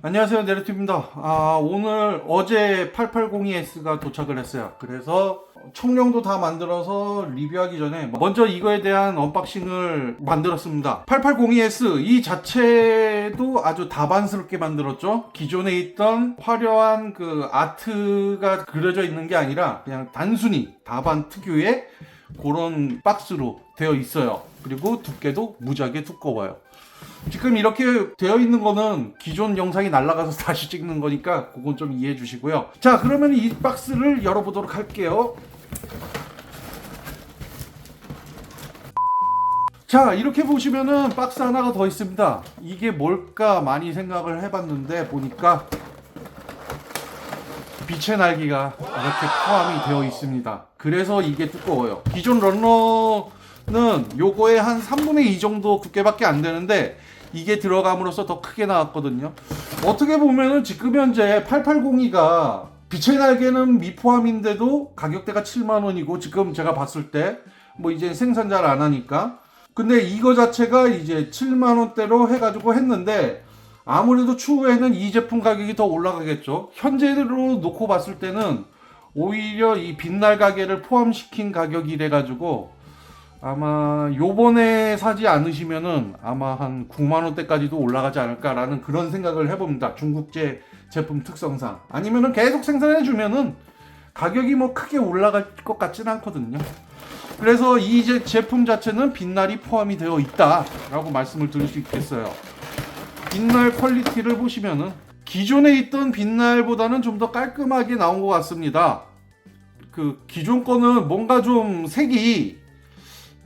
안녕하세요 네르티입니다. 아 오늘 어제 880ES가 도착을 했어요. 그래서 총량도 다 만들어서 리뷰하기 전에 먼저 이거에 대한 언박싱을 만들었습니다. 880ES 이 자체도 아주 다반스럽게 만들었죠. 기존에 있던 화려한 그 아트가 그려져 있는 게 아니라 그냥 단순히 다반 특유의 그런 박스로 되어 있어요. 그리고 두께도 무지하게 두꺼워요 지금 이렇게 되어 있는 거는 기존 영상이 날아가서 다시 찍는 거니까 그건 좀 이해해 주시고요. 자, 그러면 이 박스를 열어보도록 할게요. 자, 이렇게 보시면은 박스 하나가 더 있습니다. 이게 뭘까 많이 생각을 해봤는데 보니까 빛의 날개가 이렇게 포함이 되어 있습니다. 그래서 이게 두꺼워요. 기존 런너 는 요거의 한 3분의 2 정도 두께밖에 안 되는데 이게 들어감으로써 더 크게 나왔거든요. 어떻게 보면은 지금 현재 8802가 빛의 날개는 미포함인데도 가격대가 7만 원이고 지금 제가 봤을 때 뭐 이제 생산 잘 안 하니까 근데 이거 자체가 이제 7만 원대로 해가지고 했는데 아무래도 추후에는 이 제품 가격이 더 올라가겠죠. 현재로 놓고 봤을 때는 오히려 이 빛날 가게를 포함시킨 가격이 래 가지고 아마 요번에 사지 않으시면은 아마 한 9만 원대까지도 올라가지 않을까라는 그런 생각을 해봅니다. 중국제 제품 특성상 아니면은 계속 생산해 주면은 가격이 뭐 크게 올라갈 것 같지는 않거든요. 그래서 이 제- 제품 자체는 빛날이 포함이 되어 있다라고 말씀을 드릴 수 있겠어요. 빛날 퀄리티를 보시면은 기존에 있던 빛날보다는 좀 더 깔끔하게 나온 것 같습니다. 그 기존 거는 뭔가 좀 색이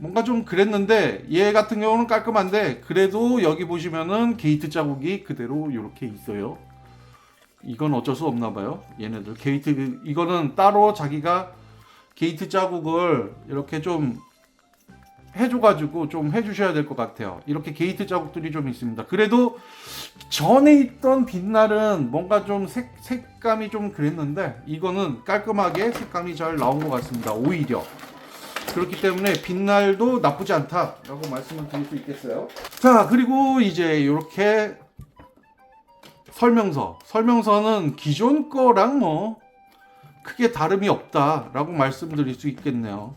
뭔가 좀 그랬는데 얘 같은 경우는 깔끔한데 그래도 여기 보시면은 게이트 자국이 그대로 이렇게 있어요. 이건 어쩔 수 없나 봐요. 얘네들 게이트 이거는 따로 자기가 게이트 자국을 이렇게 좀 해줘가지고 좀 해주셔야 될 것 같아요. 이렇게 게이트 자국들이 좀 있습니다. 그래도 전에 있던 빛날은 뭔가 좀 색, 색감이 좀 그랬는데 이거는 깔끔하게 색감이 잘 나온 것 같습니다. 오히려. 그렇기 때문에 빛날도 나쁘지 않다라고 말씀을 드릴 수 있겠어요. 자, 그리고 이제 이렇게 설명서. 설명서는 기존 거랑 뭐 크게 다름이 없다라고 말씀드릴 수 있겠네요.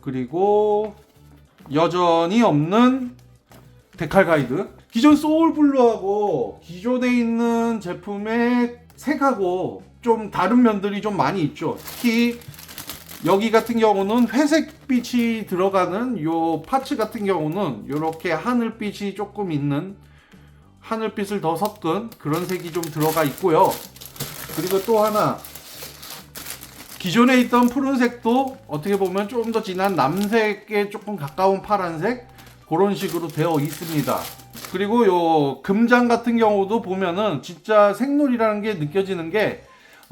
그리고 여전히 없는 데칼 가이드. 기존 소울블루하고 기존에 있는 제품의 색하고 좀 다른 면들이 좀 많이 있죠. 특히 여기 같은 경우는 회색빛이 들어가는 요 파츠 같은 경우는 이렇게 하늘빛이 조금 있는 하늘빛을 더 섞은 그런 색이 좀 들어가 있고요. 그리고 또 하나 기존에 있던 푸른색도 어떻게 보면 조금 더 진한 남색에 조금 가까운 파란색 그런 식으로 되어 있습니다. 그리고 요 금장 같은 경우도 보면은 진짜 생놀이라는 게 느껴지는 게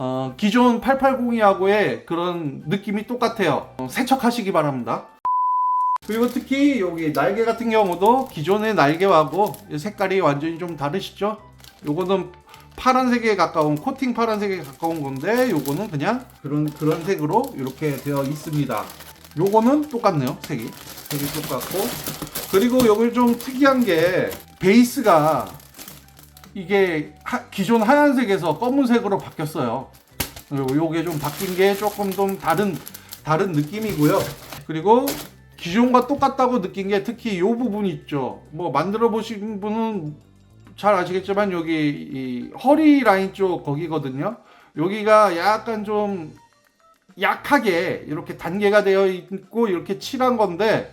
어, 기존 880이하고의 그런 느낌이 똑같아요. 어, 세척하시기 바랍니다. 그리고 특히 여기 날개 같은 경우도 기존의 날개하고 색깔이 완전히 좀 다르시죠? 요거는 파란색에 가까운 코팅 파란색에 가까운 건데 요거는 그냥 그런 그런 색으로 이렇게 되어 있습니다. 요거는 똑같네요. 색이 색이 똑같고 그리고 여기 좀 특이한 게 베이스가 이게 하- 기존 하얀색에서 검은색으로 바뀌었어요. 요- 요게 좀 바뀐 게 조금 좀 다른 다른 느낌이고요. 그리고 기존과 똑같다고 느낀 게 특히 요 부분 있죠. 뭐 만들어 보신 분은 잘 아시겠지만 여기 이 허리 라인 쪽 거기거든요. 여기가 약간 좀 약하게 이렇게 단계가 되어 있고 이렇게 칠한 건데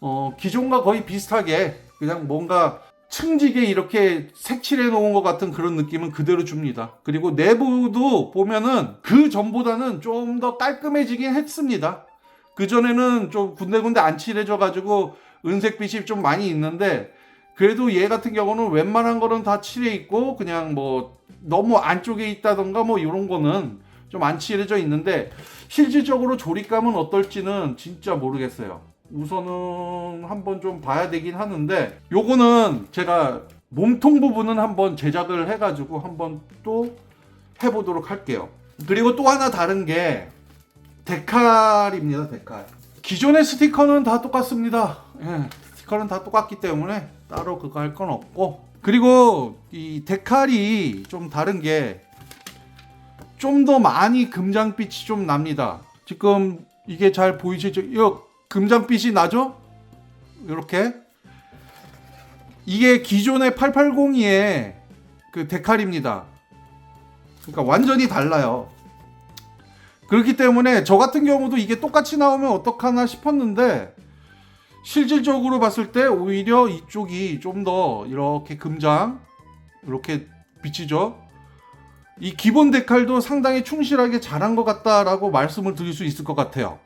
어, 기존과 거의 비슷하게 그냥 뭔가 층지게 이렇게 색칠해 놓은 것 같은 그런 느낌은 그대로 줍니다. 그리고 내부도 보면은 그 전보다는 좀 더 깔끔해지긴 했습니다. 그 전에는 좀 군데군데 안 칠해져 가지고 은색빛이 좀 많이 있는데 그래도 얘 같은 경우는 웬만한 거는 다 칠해 있고 그냥 뭐 너무 안쪽에 있다던가 뭐 이런 거는 좀 안 칠해져 있는데 실질적으로 조립감은 어떨지는 진짜 모르겠어요. 우선은 한번 좀 봐야 되긴 하는데 요거는 제가 몸통 부분은 한번 제작을 해가지고 한번 또 해보도록 할게요. 그리고 또 하나 다른 게 데칼입니다. 데칼. 기존의 스티커는 다 똑같습니다. 예, 스티커는 다 똑같기 때문에 따로 그거 할 건 없고 그리고 이 데칼이 좀 다른 게 좀 더 많이 금장빛이 좀 납니다. 지금 이게 잘 보이시죠? 이 금장빛이 나죠? 이렇게 이게 기존의 880의 그 데칼입니다. 그러니까 완전히 달라요. 그렇기 때문에 저 같은 경우도 이게 똑같이 나오면 어떡하나 싶었는데 실질적으로 봤을 때 오히려 이쪽이 좀 더 이렇게 금장 이렇게 비치죠. 이 기본 데칼도 상당히 충실하게 잘한 것 같다라고 말씀을 드릴 수 있을 것 같아요.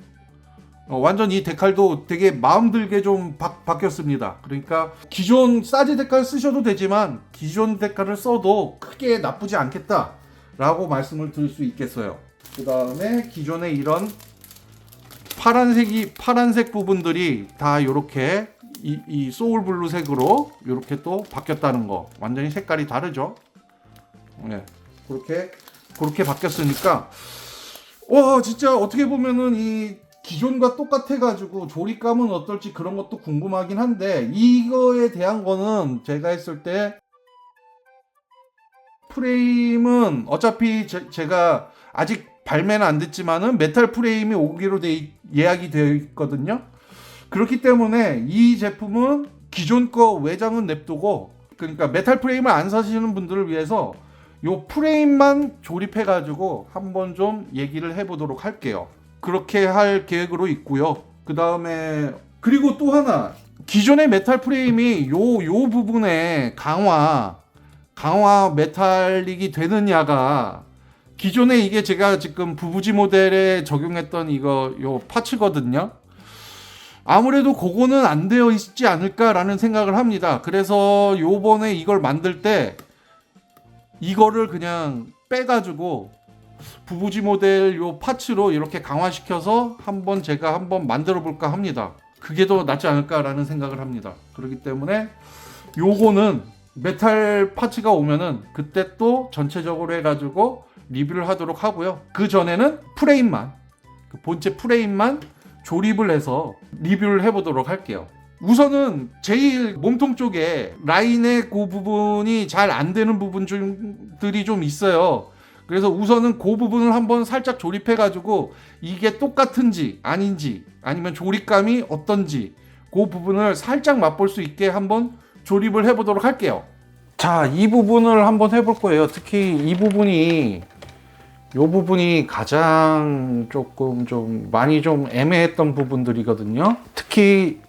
어, 완전 이 데칼도 되게 마음 들게 좀 바, 바뀌었습니다. 그러니까 기존 사지 데칼 쓰셔도 되지만 기존 데칼을 써도 크게 나쁘지 않겠다 라고 말씀을 드릴 수 있겠어요. 그 다음에 기존에 이런 파란색이 파란색 부분들이 다 이렇게 이, 이 소울 블루 색으로 이렇게 또 바뀌었다는 거 완전히 색깔이 다르죠. 네, 그렇게 그렇게 바뀌었으니까 와 진짜 어떻게 보면은 이 기존과 똑같아 가지고 조립감은 어떨지 그런 것도 궁금하긴 한데 이거에 대한 거는 제가 했을 때 프레임은 어차피 제, 제가 아직 발매는 안 됐지만은 메탈 프레임이 오기로 돼 있- 예약이 되어 있거든요. 그렇기 때문에 이 제품은 기존 거 외장은 냅두고 그러니까 메탈 프레임을 안 사시는 분들을 위해서 요 프레임만 조립해 가지고 한번 좀 얘기를 해 보도록 할게요. 그렇게 할 계획으로 있고요. 그 다음에 그리고 또 하나 기존의 메탈 프레임이 요 요 부분에 강화 강화 메탈릭이 되느냐가 기존에 이게 제가 지금 부부지 모델에 적용했던 이거 요 파츠거든요. 아무래도 그거는 안 되어 있지 않을까라는 생각을 합니다. 그래서 요번에 이걸 만들 때 이거를 그냥 빼가지고 부부지 모델 요 파츠로 이렇게 강화시켜서 한번 제가 한번 만들어 볼까 합니다. 그게 더 낫지 않을까라는 생각을 합니다. 그렇기 때문에 요거는 메탈 파츠가 오면은 그때 또 전체적으로 해가지고 리뷰를 하도록 하고요. 그 전에는 프레임만 그 본체 프레임만 조립을 해서 리뷰를 해보도록 할게요. 우선은 제일 몸통 쪽에 라인의 그 부분이 잘 안 되는 부분들이 좀 있어요. 그래서 우선은 그 부분을 한번 살짝 조립해 가지고 이게 똑같은지 아닌지 아니면 조립감이 어떤지 그 부분을 살짝 맛볼 수 있게 한번 조립을 해 보도록 할게요. 자, 이 부분을 한번 해볼 거예요. 특히 이 부분이 이 부분이 가장 조금 좀 많이 좀 애매했던 부분들이거든요. 특히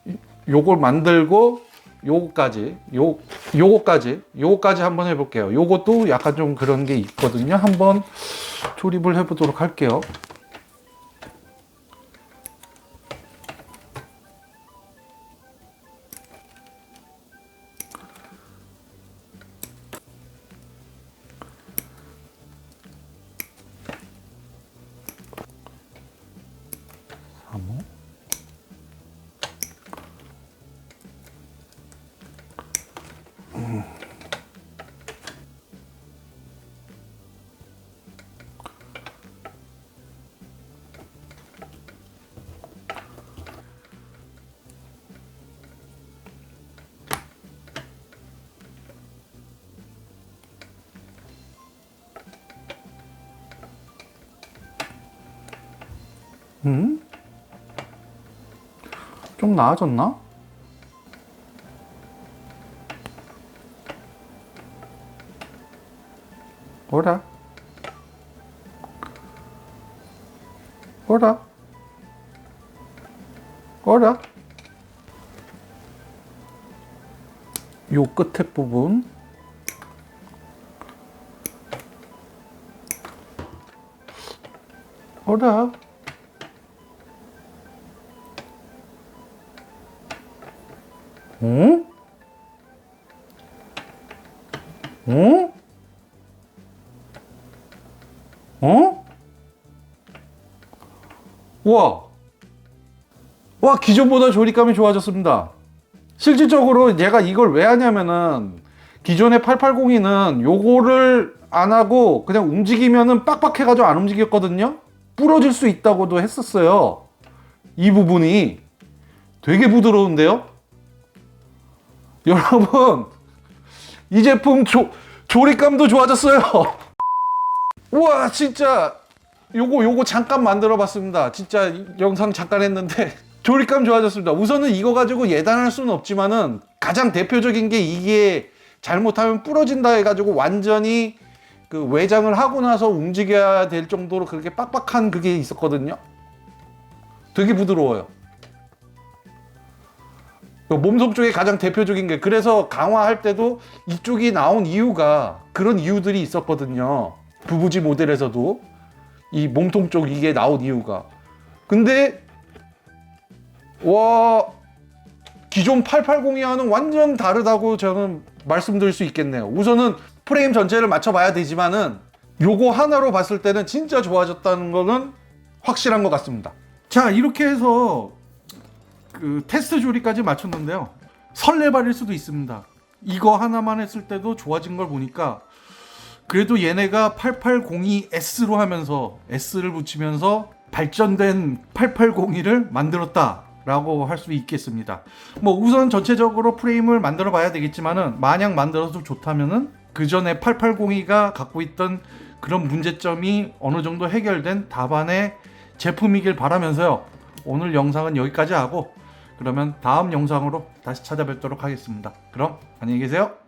요걸 만들고 요거까지 요 요거까지 요거까지 한번 해볼게요. 요것도 약간 좀 그런 게 있거든요. 한번 조립을 해보도록 할게요. 음? 좀 나아졌나? 뭐라? 뭐라? 뭐라? 요 끝에 부분 뭐라? 어? 어? 어? 와. 와, 기존보다 조립감이 좋아졌습니다. 실질적으로 얘가 이걸 왜 하냐면은 기존의 880이는 요거를 안 하고 그냥 움직이면은 빡빡해가지고 안 움직였거든요. 부러질 수 있다고도 했었어요. 이 부분이 되게 부드러운데요? 여러분 이 제품 조, 조립감도 좋아졌어요. 우와 진짜 요거 요거 잠깐 만들어 봤습니다. 진짜 영상 잠깐 했는데 조립감 좋아졌습니다. 우선은 이거 가지고 예단할 수는 없지만은 가장 대표적인 게 이게 잘못하면 부러진다 해가지고 완전히 그 외장을 하고 나서 움직여야 될 정도로 그렇게 빡빡한 그게 있었거든요. 되게 부드러워요. 그 몸통 쪽에 가장 대표적인 게 그래서 강화할 때도 이쪽이 나온 이유가 그런 이유들이 있었거든요. 부부지 모델에서도 이 몸통 쪽 이게 나온 이유가. 근데 와 기존 880이와는 완전 다르다고 저는 말씀드릴 수 있겠네요. 우선은 프레임 전체를 맞춰봐야 되지만은 요거 하나로 봤을 때는 진짜 좋아졌다는 거는 확실한 것 같습니다. 자 이렇게 해서 그 테스트 조리까지 마쳤는데요. 설레발일 수도 있습니다. 이거 하나만 했을 때도 좋아진 걸 보니까 그래도 얘네가 8802S로 하면서 S를 붙이면서 발전된 8802를 만들었다 라고 할 수 있겠습니다. 뭐 우선 전체적으로 프레임을 만들어 봐야 되겠지만은 마냥 만들어도 좋다면은 그 전에 8802가 갖고 있던 그런 문제점이 어느 정도 해결된 답안의 제품이길 바라면서요. 오늘 영상은 여기까지 하고 그러면 다음 영상으로 다시 찾아뵙도록 하겠습니다. 그럼 안녕히 계세요.